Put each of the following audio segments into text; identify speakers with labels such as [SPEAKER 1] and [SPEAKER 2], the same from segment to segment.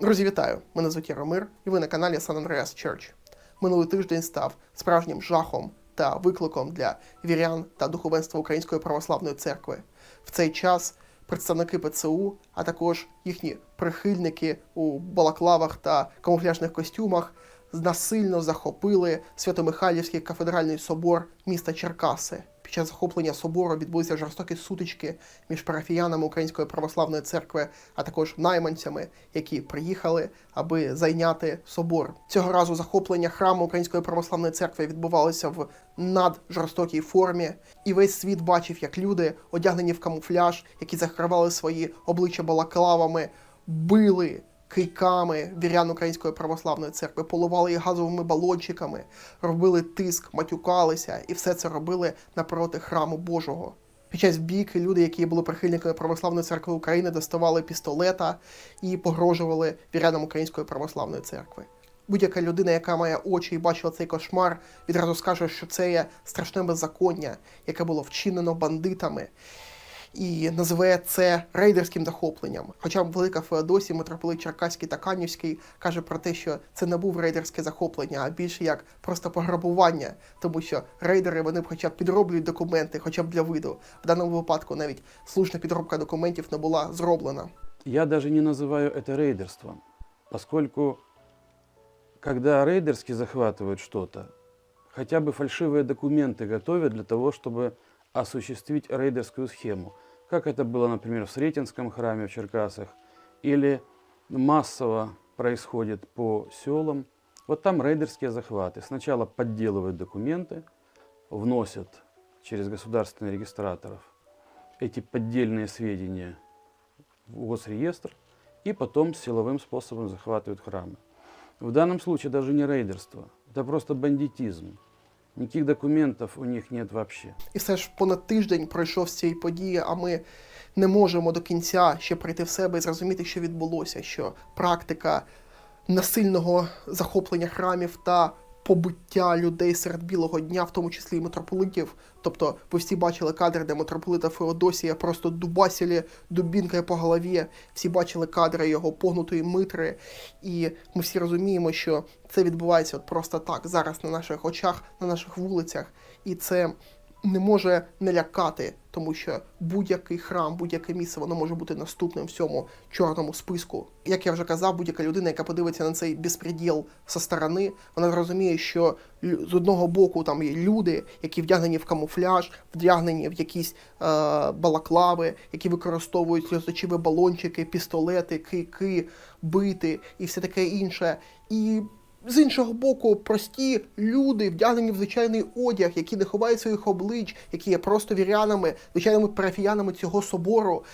[SPEAKER 1] Друзі, вітаю! Мене звуть Яромир, і ви на каналі San Andreas Church. Минулий тиждень став справжнім жахом та викликом для вірян та духовенства Української православної церкви. В цей час представники ПЦУ, а також їхні прихильники у балаклавах та камуфляжних костюмах насильно захопили Свято-Михайлівський кафедральний собор міста Черкаси. Під час захоплення собору відбулися жорстокі сутички між парафіянами Української православної церкви, а також найманцями, які приїхали, аби зайняти собор. Цього разу захоплення храму Української православної церкви відбувалося в наджорстокій формі, і весь світ бачив, як люди, одягнені в камуфляж, які закривали свої обличчя балаклавами, били кийками вірян Української православної церкви, поливали їх газовими балончиками, робили тиск, матюкалися, і все це робили напроти храму Божого. Під час бійки люди, які були прихильниками православної церкви України, доставали пістолета і погрожували вірянам Української православної церкви. Будь-яка людина, яка має очі і бачила цей кошмар, відразу скаже, що це є страшне беззаконня, яке було вчинено бандитами, і називає це рейдерським захопленням. Хоча велика Феодосія, митрополит Черкаський та Канівський каже про те, що це не був рейдерське захоплення, а більше як просто пограбування, тому що рейдери вони б хоча б підроблюють документи, хоча б для виду. В даному випадку навіть слушна підробка документів не була зроблена.
[SPEAKER 2] Я даже не называю это рейдерством, поскольку когда рейдерски захватывают что-то, хотя бы фальшивые документы готовят для того, чтобы осуществить рейдерскую схему. Как это было, например, в Сретенском храме в Черкасах, или массово происходит по селам. Вот там рейдерские захваты. Сначала подделывают документы, вносят через государственных регистраторов эти поддельные сведения в госреестр и потом силовым способом захватывают храмы. В данном случае даже не рейдерство, это просто бандитизм. Никаких документів у них нет вообще.
[SPEAKER 1] І все ж понад тиждень пройшов з цієї події, а ми не можемо до кінця ще прийти в себе і зрозуміти, що відбулося, що практика насильного захоплення храмів та побиття людей серед білого дня, в тому числі і митрополитів. Тобто, ви всі бачили кадри, де митрополита Феодосія просто дубасили дубінкою по голові. Всі бачили кадри його погнутої митри. І ми всі розуміємо, що це відбувається от просто так зараз на наших очах, на наших вулицях. І це не може не лякати, тому що будь-який храм, будь-яке місце, воно може бути наступним в цьому чорному списку. Як я вже казав, будь-яка людина, яка подивиться на цей безпреділ зі сторони, вона зрозуміє, що з одного боку там є люди, які вдягнені в камуфляж, вдягнені в якісь е, балаклави, які використовують сльозочиві балончики, пістолети, кийки, бити і все таке інше. І з іншого боку, прості люди, вдягнені в звичайний одяг, які не ховають своїх облич, які є просто вірянами, звичайними парафіянами цього собору.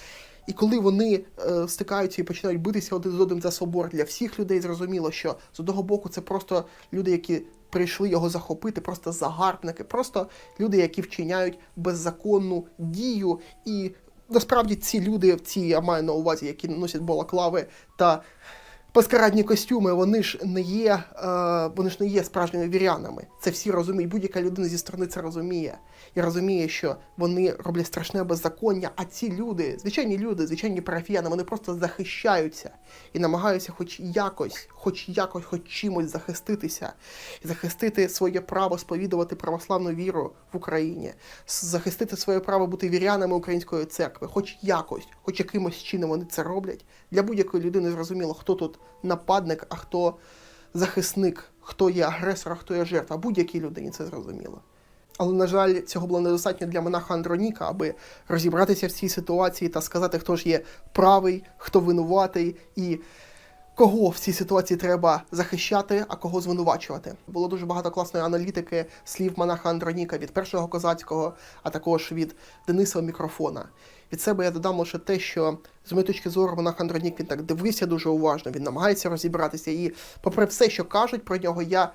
[SPEAKER 1] І коли вони е, стикаються і починають битися один з одним за собор, для всіх людей зрозуміло, що з одного боку це просто люди, які прийшли його захопити, просто загарбники, просто люди, які вчиняють беззаконну дію. І насправді ці люди, ці я маю на увазі, які носять балаклави та Маскарадні костюми, вони ж не є, е, вони ж не є справжніми вірянами. Це всі розуміють. Будь-яка людина зі сторони це розуміє. І розуміє, що вони роблять страшне беззаконня, а ці люди, звичайні люди, звичайні парафіяни, вони просто захищаються і намагаються хоч якось, хоч якось, хоч чимось захиститися, захистити своє право сповідувати православну віру в Україні, захистити своє право бути вірянами української церкви, хоч якось, хоч якимось чином вони це роблять. Для будь-якої людини зрозуміло, хто тут нападник, а хто захисник, хто є агресор, а хто є жертва. Будь-якій людині це зрозуміло. Але, на жаль, цього було недостатньо для монаха Андроніка, аби розібратися в цій ситуації та сказати, хто ж є правий, хто винуватий і кого в цій ситуації треба захищати, а кого звинувачувати. Було дуже багато класної аналітики слів монаха Андроніка від першого козацького, а також від Дениса мікрофона. Від себе я додам лише те, що з моєї точки зору монах Андронік він так дивився дуже уважно, він намагається розібратися. І, попри все, що кажуть про нього, я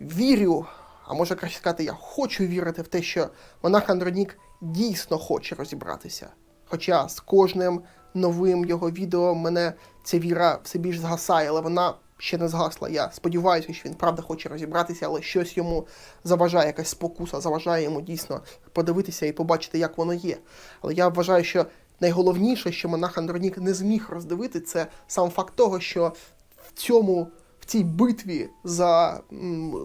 [SPEAKER 1] вірю, а може краще сказати, я хочу вірити в те, що монах Андронік дійсно хоче розібратися. Хоча з кожним новим його відео мене ця віра все більш згасає, але вона ще не згасла. Я сподіваюся, що він правда хоче розібратися, але щось йому заважає, якась спокуса, заважає йому дійсно подивитися і побачити, як воно є. Але я вважаю, що найголовніше, що монах Андронік не зміг роздивити, це сам факт того, що цьому. В цій битві за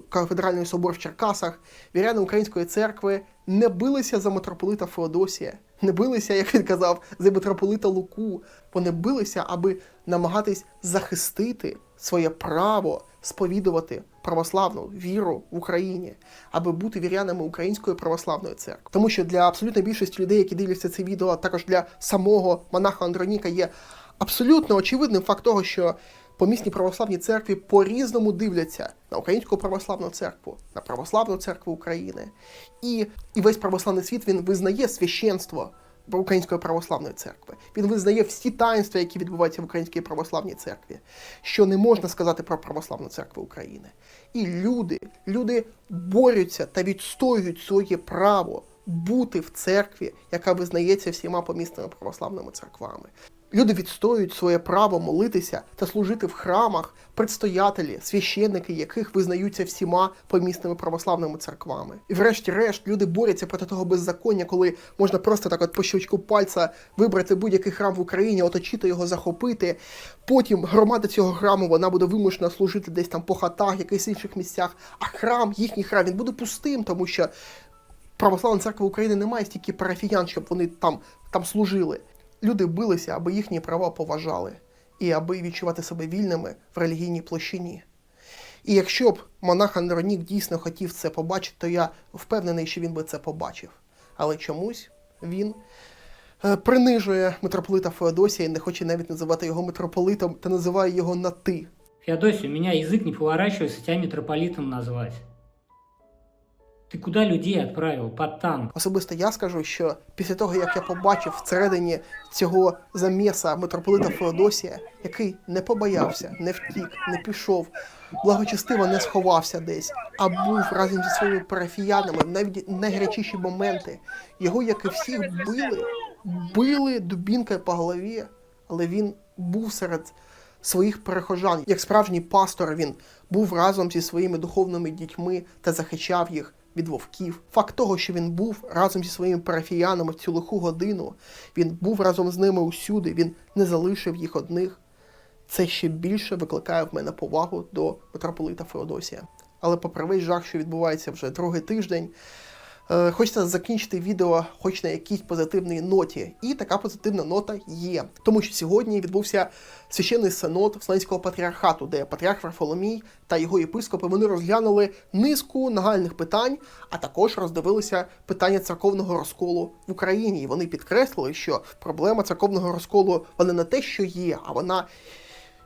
[SPEAKER 1] кафедральний собор в Черкасах віряни Української церкви не билися за митрополита Феодосія, не билися, як він казав, за митрополита Луку. Вони билися, аби намагатись захистити своє право сповідувати православну віру в Україні, аби бути вірянами Української православної церкви. Тому що для абсолютної більшості людей, які дивляться це відео, також для самого монаха Андроніка, є абсолютно очевидним факт того, що помісні православні церкві по-різному дивляться на Українську православну церкву, на православну церкву України. І, і весь православний світ він визнає священство Української православної церкви. Він визнає всі таїнства, які відбуваються в Українській православній церкві, що не можна сказати про православну церкву України. І люди, люди борються та відстоюють своє право бути в церкві, яка визнається всіма помісними православними церквами. Люди відстоюють своє право молитися та служити в храмах предстоятелі, священники, яких визнаються всіма помісними православними церквами. І врешті-решт люди борються проти того беззаконня, коли можна просто так от по щелчку пальця вибрати будь-який храм в Україні, оточити його, захопити. Потім громада цього храму вона буде вимушена служити десь там по хатах, якихось інших місцях. А храм, їхній храм, він буде пустим, тому що православна церква України не має стільки парафіян, щоб вони там, там служили. Люди билися, аби їхні права поважали, і аби відчувати себе вільними в релігійній площині. І якщо б монах Андронік дійсно хотів це побачити, то я впевнений, що він би це побачив. Але чомусь він е, принижує митрополита Феодосія і не хоче навіть називати його митрополитом та називає його на ти.
[SPEAKER 3] Феодосий, у меня язык не поворачивается тебя митрополитом назвать. Ты куда людей отправил? Под танк.
[SPEAKER 1] Особисто я скажу, що після того, як я побачив всередині цього заміса митрополита Феодосія, який не побоявся, не втік, не пішов, благочестиво не сховався десь, а був разом зі своїми парафіянами навіть найгарячіші моменти. Його, як і всіх, били, били дубінкою по голові, але він був серед своїх перехожан. Як справжній пастор, він був разом зі своїми духовними дітьми та захищав їх від вовків. Факт того, що він був разом зі своїми парафіянами цю лиху годину, він був разом з ними усюди, він не залишив їх одних. Це ще більше викликає в мене повагу до митрополита Феодосія. Але попри весь жах, що відбувається вже другий тиждень, Хочеться закінчити відео хоч на якійсь позитивній ноті. І така позитивна нота є. Тому що сьогодні відбувся священний синод Вселенського патріархату, де патріарх Варфоломій та його єпископи вони розглянули низку нагальних питань, а також роздивилися питання церковного розколу в Україні. І вони підкреслили, що проблема церковного розколу вона не те, що є, а вона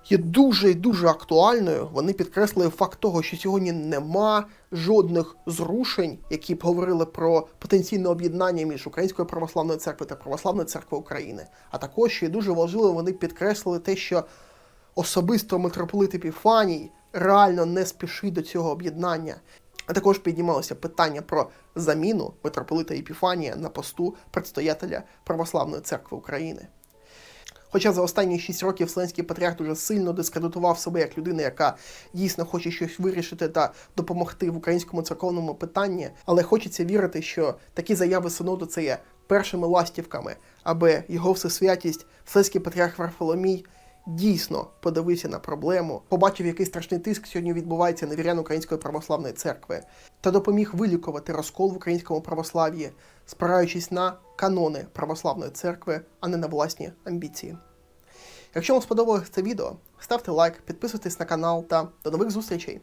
[SPEAKER 1] є дуже і дуже актуальною. Вони підкреслили факт того, що сьогодні нема жодних зрушень, які б говорили про потенційне об'єднання між Українською православною церквою та Православною церквою України. А також що є дуже важливо, вони підкреслили те, що особисто митрополит Епіфаній реально не спішить до цього об'єднання. А також піднімалося питання про заміну митрополита Епіфанія на посту предстоятеля Православної церкви України. Хоча за останні 6 років Вселенський патріарх дуже сильно дискредитував себе як людина, яка дійсно хоче щось вирішити та допомогти в українському церковному питанні, але хочеться вірити, що такі заяви синоду це є першими ластівками, аби його всесвятість, Вселенський патріарх Варфоломій дійсно подивився на проблему, побачив, який страшний тиск сьогодні відбувається на вірян Української православної церкви, та допоміг вилікувати розкол в українському православ'ї, спираючись на канони православної церкви, а не на власні амбіції. Якщо вам сподобалось це відео, ставте лайк, підписуйтесь на канал та до нових зустрічей!